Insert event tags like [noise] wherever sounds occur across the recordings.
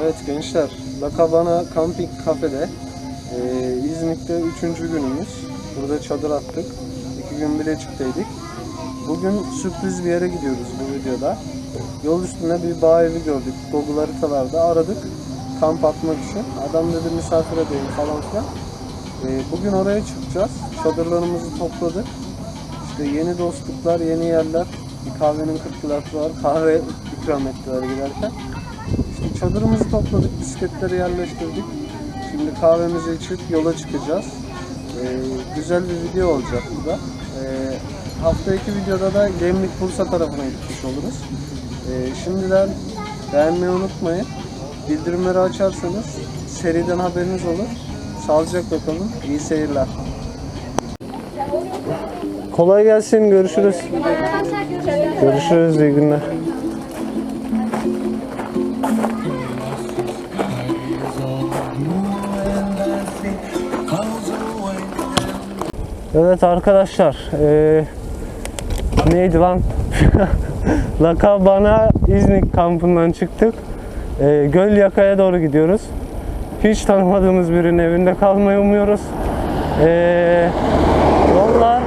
Evet gençler, La Cabana Camping Cafe'de eee İzmit'te üçüncü günümüz. Burada çadır attık. İki gün Bilecik'teydik. Bugün sürpriz bir yere gidiyoruz bu videoda. Yol üstünde bir bağ evi gördük. Google haritalarda aradık. Kamp atmak için. Adam dedi misafir edeyim falan filan. Eee, bugün oraya çıkacağız. Çadırlarımızı topladık. İşte yeni dostluklar, yeni yerler. Bir kahvenin 40 lirası var. Kahve [laughs] ikram ettiler giderken. Çadırımızı topladık, bisikletleri yerleştirdik. Şimdi kahvemizi içip yola çıkacağız. Ee, güzel bir video olacak bu da. Ee, haftaki videoda da Gemlik Bursa tarafına gitmiş oluruz. Ee, şimdiden beğenmeyi unutmayın. Bildirimleri açarsanız seriden haberiniz olur. Sağlıcakla kalın. İyi seyirler. Kolay gelsin. Görüşürüz. Görüşürüz. İyi günler. Evet arkadaşlar, eee, neydi lan? [laughs] La Cabana İznik kampından çıktık. Eee Göl Yaka'ya doğru gidiyoruz. Hiç tanımadığımız birinin evinde kalmayı umuyoruz. Eee, yollar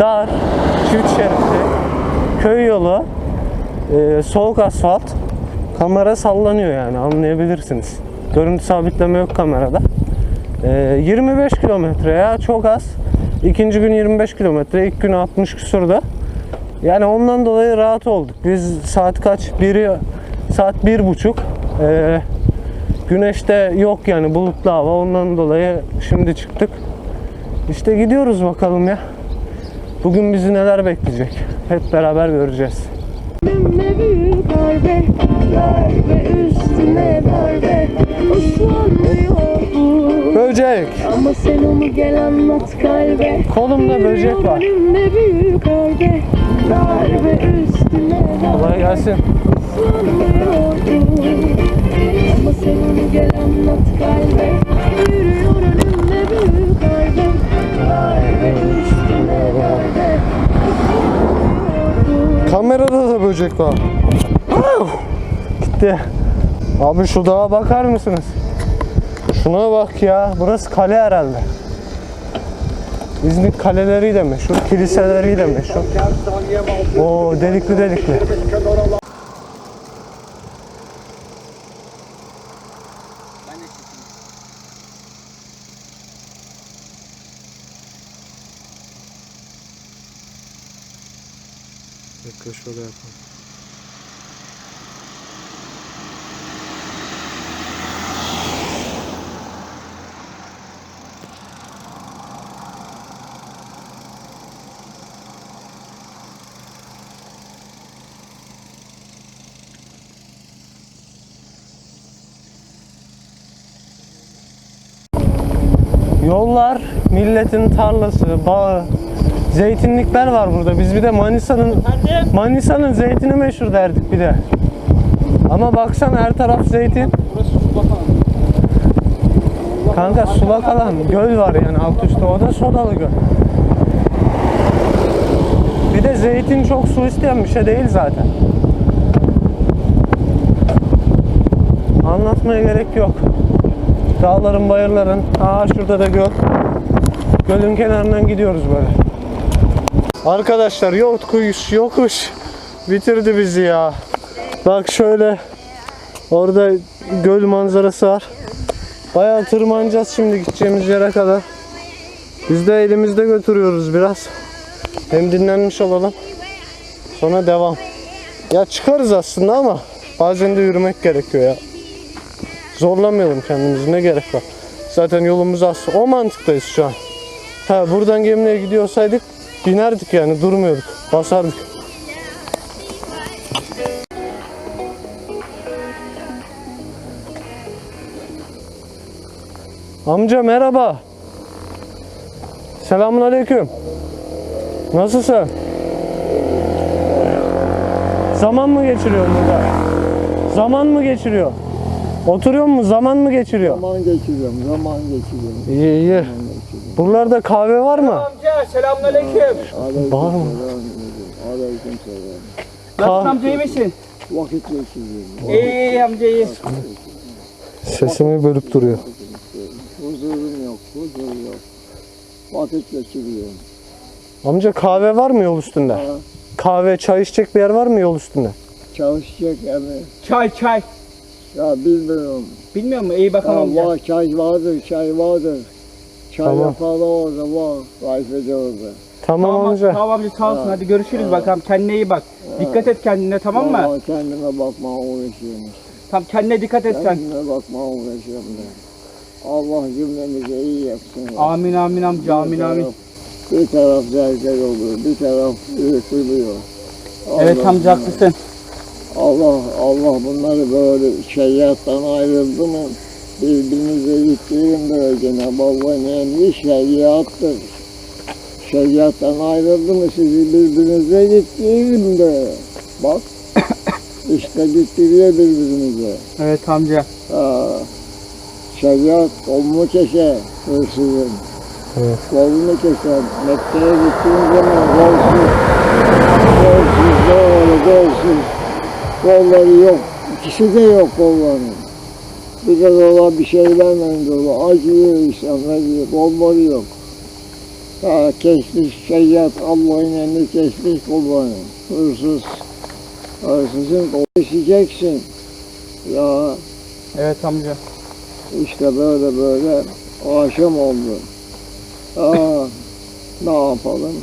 dar, çift şeritli, köy yolu, eee, soğuk asfalt. Kamera sallanıyor yani anlayabilirsiniz. Görüntü sabitleme yok kamerada. Ee, 25 kilometre ya çok az. İkinci gün 25 kilometre, ilk gün 60 küsurda. Yani ondan dolayı rahat olduk. Biz saat kaç? Biri, saat bir buçuk. Ee, güneşte yok yani bulutlu hava. Ondan dolayı şimdi çıktık. İşte gidiyoruz bakalım ya. Bugün bizi neler bekleyecek? Hep beraber göreceğiz. Darbe, üstüne darbe Uslanmıyor Böcek. ama sen onu gel anlat kalbe Kolumda böcek var. Önümde büyük darbe, darbe üstüne darbe Kolay gelsin. Uslanmıyor ama sen onu gel anlat kalbe Yürüyor önümde büyük darbe, darbe üstüne darbe Uslanmıyor Kamerada da böcek var. Gitti. Abi şu dağa bakar mısınız? Şuna bak ya. Burası kale herhalde. İzmit kaleleriyle meşhur, kiliseleriyle meşhur. Oo delikli delikli. Bekle şöyle yapalım. Yollar, milletin tarlası, bağı, zeytinlikler var burada. Biz bir de Manisa'nın Manisa'nın zeytini meşhur derdik bir de. Ama baksana her taraf zeytin. Kanka sulak alan, göl var yani alt üstte. O da sodalı göl. Bir de zeytin çok su isteyen bir şey değil zaten. Anlatmaya gerek yok. Dağların, bayırların. Aa şurada da göl. Gölün kenarından gidiyoruz böyle. Arkadaşlar yokuş yokuş bitirdi bizi ya. Bak şöyle orada göl manzarası var. Bayağı tırmanacağız şimdi gideceğimiz yere kadar. Biz de elimizde götürüyoruz biraz. Hem dinlenmiş olalım. Sonra devam. Ya çıkarız aslında ama bazen de yürümek gerekiyor ya. Zorlamayalım kendimizi ne gerek var. Zaten yolumuz az. O mantıktayız şu an. Ha buradan gemiye gidiyorsaydık binerdik yani durmuyorduk. Basardık. Amca merhaba. Selamun aleyküm. Nasılsın? Zaman mı geçiriyor burada? Zaman mı geçiriyor? Oturuyor mu? Zaman mı geçiriyor? Zaman geçiriyorum, zaman geçiriyorum. İyi iyi. Buralarda kahve var mı? Amca selamünaleyküm. Aleyküm Var mı? selam. Aleyküm selam. Nasılsın amca iyi misin? Vakit geçiriyorum. İyi amca iyi. Sesimi bölüp duruyor. Huzurum yok, huzur yok. Vakit geçiriyorum. Amca kahve var mı yol üstünde? Ha, Kahve, çay içecek bir yer var mı yol üstünde? çalışacak evi. Çay çay. Ya bilmiyorum. Bilmiyor musun? İyi bakalım Ya var, çay vardır, çay vardır. Çay Tamam. yapalı orada var. Rayfede orada. Tamam, Tamam amca. Tamam amca sağ olsun. Ha. Hadi görüşürüz bakalım. Kendine iyi bak. Dikkat et kendine tamam mı? Vallahi kendime bakmaya uğraşıyorum. Tamam kendine dikkat et sen. Kendime bakmaya uğraşıyorum da. Allah cümlemize iyi yapsın. ya. Amin amin amca amin Bir amin. taraf- Bir taraf zerzel oluyor, bir taraf ürkülüyor. Evet amca haklısın. Allah Allah bunları böyle şeriattan ayrıldı mı birbirinize yükleyin böyle Cenab-ı Allah'ın emri şeriattır. Şeriattan ayrıldı mı sizi birbirinize yükleyin de. Bak [coughs] işte gittiriyor birbirinize. Evet amca. Ha, şeriat kolunu keser hırsızın. Evet. Kolunu keser. Mekke'ye gittiğin zaman golsüz. Golsüz, böyle golsüz. Kolları yok. İkisi de yok kolların. Bir de dola bir şeylerle dolu. Acıyor insanlar diyor. Kolları yok. Ha, kesmiş şeriat Allah'ın emri kesmiş kollarını. Hırsız. Hırsızın kolunu keseceksin. Ya Evet amca. işte böyle böyle akşam oldu. Aa, ne yapalım?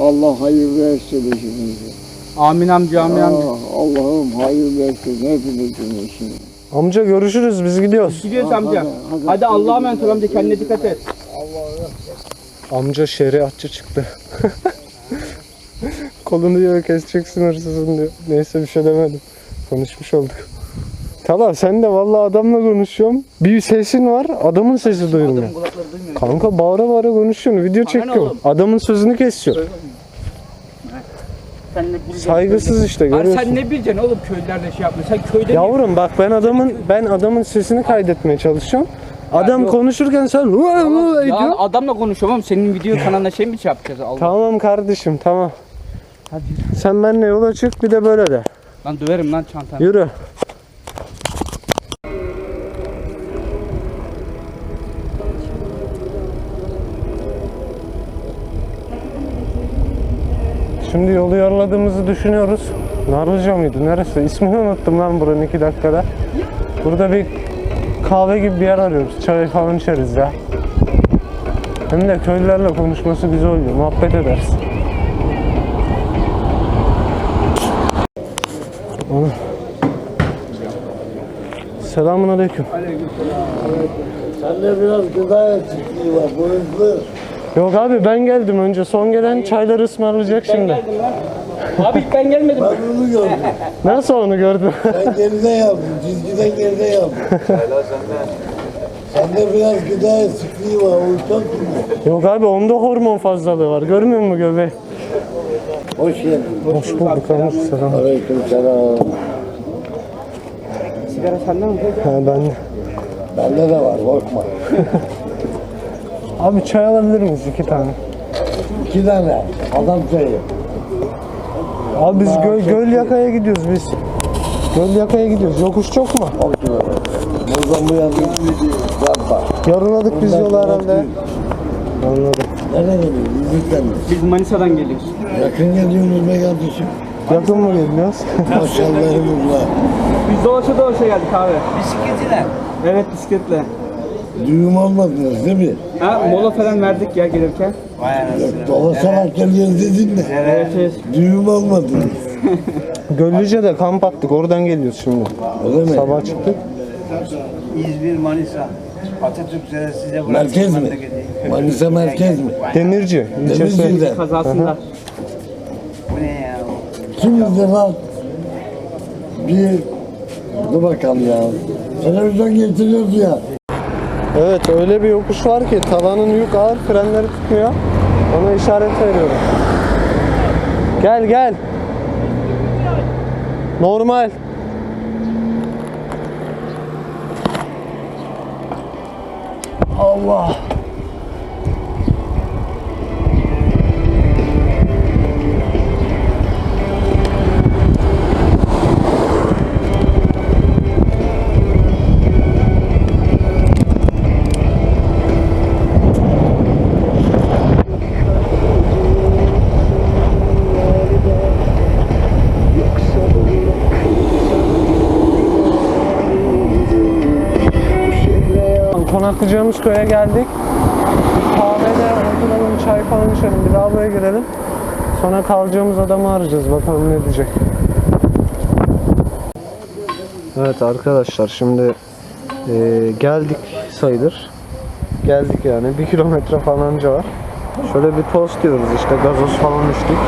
Allah hayır versin işimizi. Amin amca amin amca. Aa, Allah'ım hayır versin hepimizin işini. Amca görüşürüz biz gidiyoruz. Gidiyoruz amca. hadi, hadi. Hadi Allah'a emanet ol amca kendine dikkat et. Amca şeriatçı çıktı. [laughs] Kolunu diyor keseceksin hırsızın diyor. Neyse bir şey demedim. Konuşmuş olduk. Tamam sen de vallahi adamla konuşuyorum. Bir sesin var adamın sesi duyulmuyor. Kulakları duymuyor. Kanka bağıra bağıra konuşuyorsun. Video oğlum? Adamın sözünü kesiyor. Sen ne bileceksin? Saygısız işte Abi görüyorsun. sen ne bileceksin oğlum köylülerle şey yapma. Sen köyde mi- Yavrum bak ben adamın ben adamın sesini kaydetmeye çalışıyorum. Adam yok. konuşurken sen hı Ya adamla oğlum. Senin video [laughs] kanalına şey mi yapacağız? Allah. Tamam kardeşim tamam. Hadi. Sen benimle yola çık bir de böyle de. Lan döverim lan çantanı. Yürü. Şimdi yolu yarıladığımızı düşünüyoruz. Narlıca mıydı? Neresi? İsmini unuttum lan buranın iki dakikada. Burada bir kahve gibi bir yer arıyoruz. Çay falan içeriz ya. Hem de köylülerle konuşması güzel oluyor. Muhabbet ederiz. Onu... Selamun aleyküm. Sende biraz gıda eksikliği var. Hızlı. Yok abi ben geldim önce. Son gelen çayları ısmarlayacak şimdi. Abi ilk ben gelmedim. Ben onu gördüm. Nasıl onu gördün? Sen geride yaptın. Çizgiden geride yaptın. Sende biraz gıda eksikliği var. O yüzden kimi? Yok abi onda hormon fazlalığı var. Görmüyor musun göbeği? Hoş geldin. Hoş bulduk abi. Selam. Aleyküm selam. Sigara sende mi? Ha, ben de. Bende de var. Korkma. [laughs] Abi çay alabilir miyiz iki tane? İki tane. Adam sayı. Abi biz göl, göl yakaya gidiyoruz biz. Göl yakaya gidiyoruz. Yokuş çok mu? Çok güzel. Buradan bu bir rampa. Yarıladık biz yolu herhalde. Anladım. Nereden geliyorsun? Yüzükten mi? Biz Manisa'dan geliyoruz. Yakın geliyorsunuz be kardeşim. Yakın mı geliyoruz? Maşallahımız var. Biz dolaşa dolaşa geldik abi. Bisikletle. Evet bisikletle. Düğüm almadınız değil mi? Ha mola falan verdik ya gelirken. Yok, dolaşarak geliyoruz dedin de. Evet evet. Düğüm almadınız. Göllüce'de kamp attık. Oradan geliyoruz şimdi. Öyle mi? Sabah çıktık. İzmir, Manisa. Atatürk size bırakın. Merkez mi? Manisa merkez mi? Demirci. ilçesi. Demirci'de. Kazasında. Bu ne ya? Kim bize lan? Bir... Dur bakalım ya. Televizyon getiriyoruz ya. Evet öyle bir yokuş var ki tavanın yük ağır frenleri tutmuyor. Ona işaret veriyorum. Gel gel. Normal. Allah. Konaklayacağımız köye geldik. Kahvede oturalım, çay falan içelim. Bir lavaboya girelim. Sonra kalacağımız adamı arayacağız. Bakalım ne diyecek. Evet arkadaşlar şimdi e, geldik sayılır. Geldik yani. Bir kilometre falanca var. Şöyle bir tost yiyoruz işte. Gazoz falan içtik.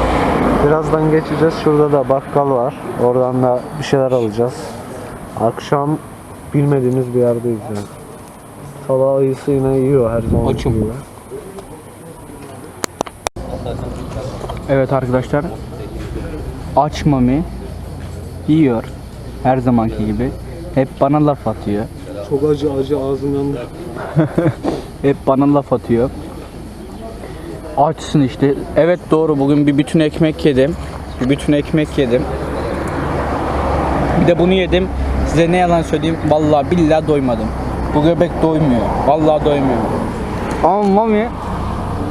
Birazdan geçeceğiz. Şurada da bakkal var. Oradan da bir şeyler alacağız. Akşam bilmediğimiz bir yerdeyiz yani. Sabah ayısı yine yiyor her zaman Açım. Evet arkadaşlar. Aç mami yiyor. Her zamanki gibi. Hep bana laf atıyor. Çok acı acı ağzım yandı. [laughs] Hep bana laf atıyor. Açsın işte. Evet doğru bugün bir bütün ekmek yedim. Bir bütün ekmek yedim. Bir de bunu yedim. Size ne yalan söyleyeyim. Vallahi billahi doymadım. Bu göbek doymuyor. Vallahi doymuyor. Ama mami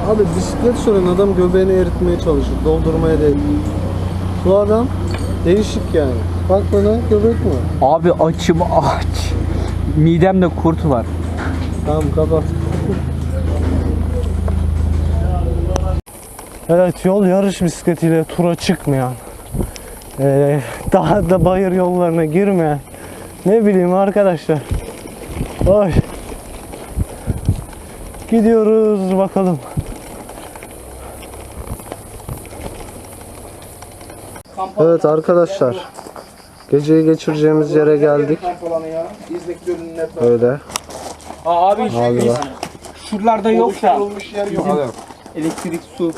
Abi bisiklet süren adam göbeğini eritmeye çalışır. Doldurmaya değil. Bu adam değişik yani. Bak bana göbek mi? abi açım aç. Midemde kurt var. Tamam kapat. Evet yol yarış bisikletiyle tura çıkmayan, eee daha da bayır yollarına girmeyen, ne bileyim arkadaşlar. Oy. Gidiyoruz bakalım. Evet arkadaşlar. Geceyi geçireceğimiz yere geldik. Öyle. Aa, abi, Abi var. şuralarda yok da. Bizim elektrik, su.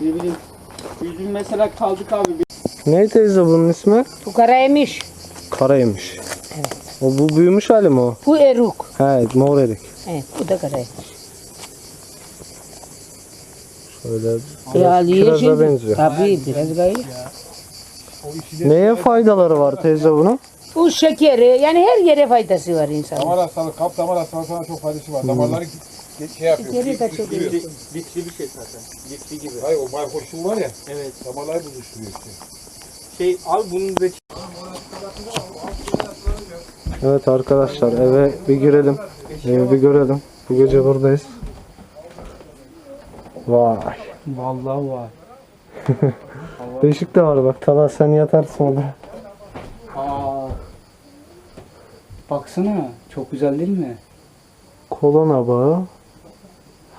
Ne bileyim. Bizim mesela kaldık abi. Ne teyze bunun ismi? Bu karaymış. Karaymış. O bu büyümüş hali mi o? Bu eruk. He mor erik. Evet bu da karaymış. Şöyle Ya alıyor kiraza benziyor. Tabii biraz gayet. Neye faydaları var teyze bunun? Bu şekeri yani her yere faydası var insanın. Damar hastalığı, kap damar hastalığına çok faydası var. Damarları ge- şey yapıyor. Şekeri de çok iyi. Bitli bir şey zaten. Bitli gibi. Hayır o baykoşun var ya. Evet. Damarları buluşturuyor işte. Şey abi bunun da Evet arkadaşlar eve bir girelim. Evi bir görelim. Bu gece buradayız. Vay. Vallahi var. [laughs] Değişik de var bak. Tala sen yatarsın orada. Aa. Baksana çok güzel değil mi? Kolona bağı.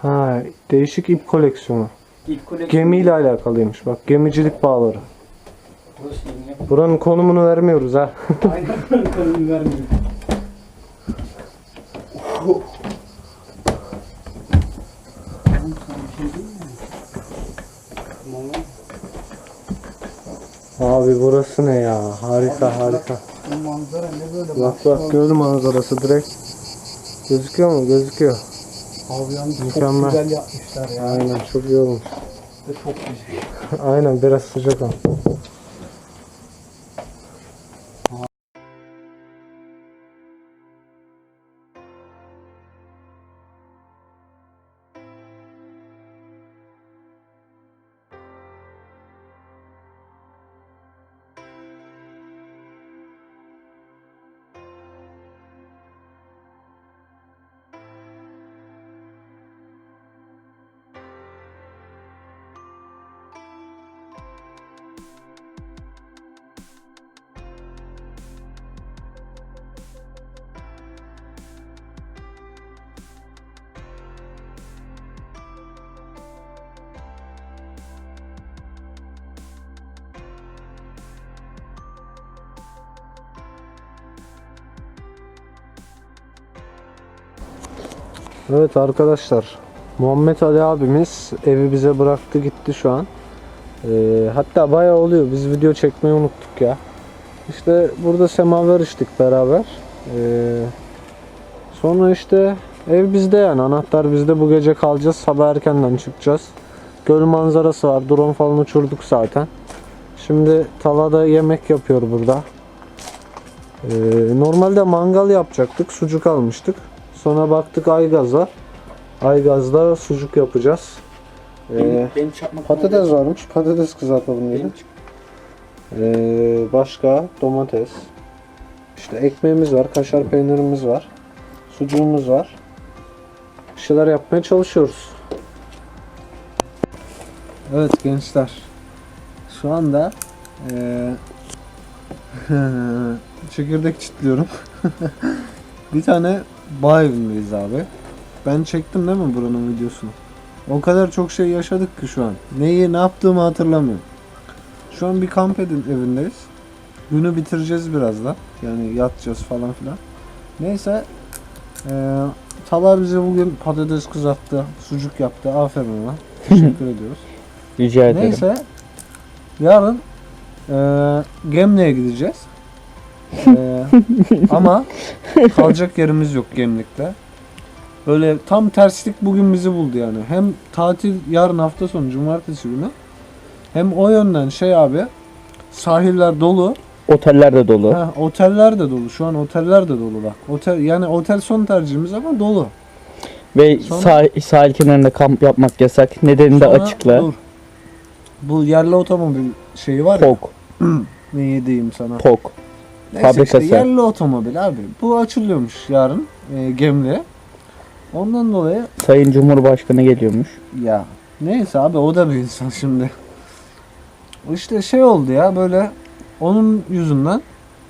Ha, değişik ip koleksiyonu. İlk koleksiyon. Gemiyle alakalıymış bak. Gemicilik bağları. Burası. Buranın konumunu vermiyoruz ha. Aynen konum vermiyor. Abi burası ne ya? Harika harika. Bu manzara ne böyle? Bak bak göl manzarası direkt. Gözüküyor mu? Gözüküyor. Abi yalnız Mükemmel. çok güzel yapmışlar ya. Aynen çok iyi olmuş. Ve çok güzel. [laughs] Aynen biraz sıcak ama. Evet arkadaşlar. Muhammed Ali abimiz evi bize bıraktı gitti şu an. Ee, hatta bayağı oluyor. Biz video çekmeyi unuttuk ya. İşte burada semaver içtik beraber. Ee, sonra işte ev bizde yani. Anahtar bizde. Bu gece kalacağız. Sabah erkenden çıkacağız. Göl manzarası var. Drone falan uçurduk zaten. Şimdi talada yemek yapıyor burada. Ee, normalde mangal yapacaktık. Sucuk almıştık. Sonra baktık Aygaz var. Aygaz'da sucuk yapacağız. Ee, Benim patates varmış. Patates kızartalım dedik. Ee, başka domates. İşte ekmeğimiz var. Kaşar peynirimiz var. Sucuğumuz var. Bir şeyler yapmaya çalışıyoruz. Evet gençler. Şu anda eee [laughs] çekirdek çitliyorum. [laughs] bir tane bağ evindeyiz abi. Ben çektim değil mi buranın videosunu? O kadar çok şey yaşadık ki şu an. Neyi ne yaptığımı hatırlamıyorum. Şu an bir kamp edin evindeyiz. Günü bitireceğiz birazdan. Yani yatacağız falan filan. Neyse. Eee Talar bize bugün patates kızarttı, sucuk yaptı. Aferin ona. [laughs] Teşekkür ediyoruz. Rica ederim. Neyse. Yarın eee Gemli'ye gideceğiz. Eee, ama kalacak yerimiz yok Gemlik'te. Böyle tam terslik bugün bizi buldu yani. Hem tatil yarın hafta sonu cumartesi günü. Hem o yönden şey abi sahiller dolu. Oteller de dolu. Ha, oteller de dolu. Şu an oteller de dolu bak. Otel yani otel son tercihimiz ama dolu. Ve Sonra- sah- sahil kenarında kamp yapmak yasak. Nedenini de Sonra- açıkla. dur. Bu yerli otomobil şeyi var ya. Pok. [clears throat] Neyi diyeyim sana? Pok. Neyse Fabrikası. işte yerli otomobil abi. Bu açılıyormuş yarın e, Gemli'ye. Ondan dolayı Sayın Cumhurbaşkanı geliyormuş. ya neyse abi o da bir insan şimdi. İşte şey oldu ya böyle onun yüzünden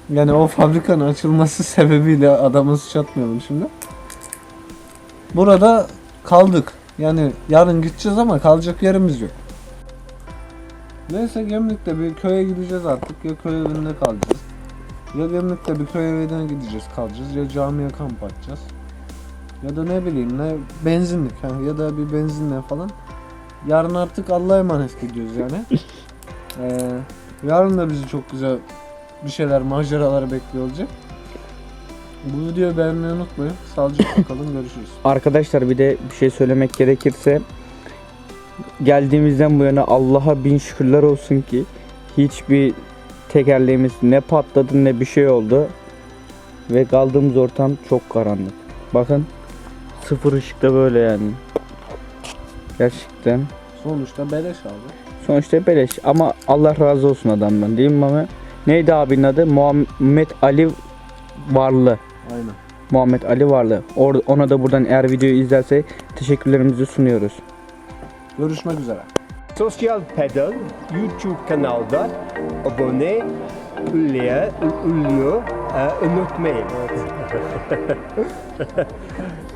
yani o fabrikanın açılması [laughs] sebebiyle adamı suç atmayalım şimdi. Burada kaldık. Yani yarın gideceğiz ama kalacak yerimiz yok. Neyse Gemlik'te bir köye gideceğiz artık. Ya köy evinde kalacağız. Ya Gemlik'te bir köy evine gideceğiz kalacağız. Ya camiye kamp atacağız. Ya da ne bileyim ne benzinlik ha, ya da bir benzinle falan. Yarın artık Allah'a emanet gidiyoruz yani. [laughs] Ee, yarın da bizi çok güzel bir şeyler, maceralar bekliyor olacak. Bu videoyu beğenmeyi unutmayın. Sağlıcakla [coughs] kalın. Görüşürüz. Arkadaşlar bir de bir şey söylemek gerekirse geldiğimizden bu yana Allah'a bin şükürler olsun ki hiçbir tekerleğimiz ne patladı ne bir şey oldu ve kaldığımız ortam çok karanlık. Bakın sıfır ışıkta böyle yani. Gerçekten. Sonuçta beleş abi. Sonuçta beleş ama Allah razı olsun adamdan değil mi Mami? Neydi abinin adı? Muhammed Ali Varlı. Aynen. Muhammed Ali Varlı. Ona da buradan eğer videoyu izlerse teşekkürlerimizi sunuyoruz. Görüşmek üzere. Social Pedal YouTube kanalda abone oluyor, e, unutmayın. [laughs]